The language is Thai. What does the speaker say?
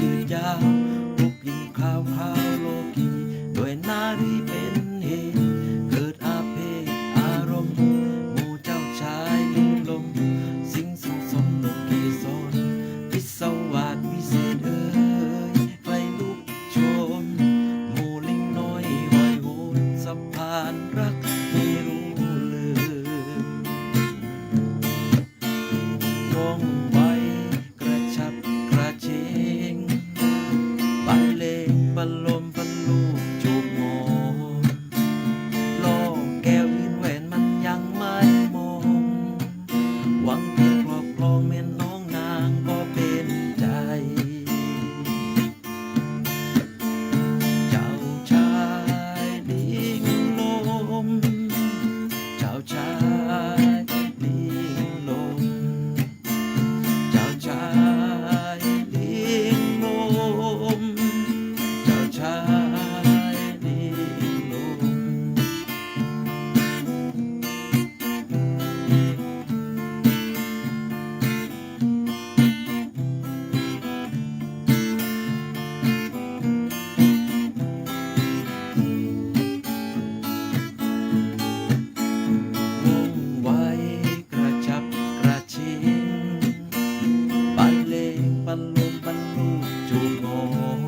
ยืดยาวบุบลีข้าวข้าวโลกีด้วยนา Oh.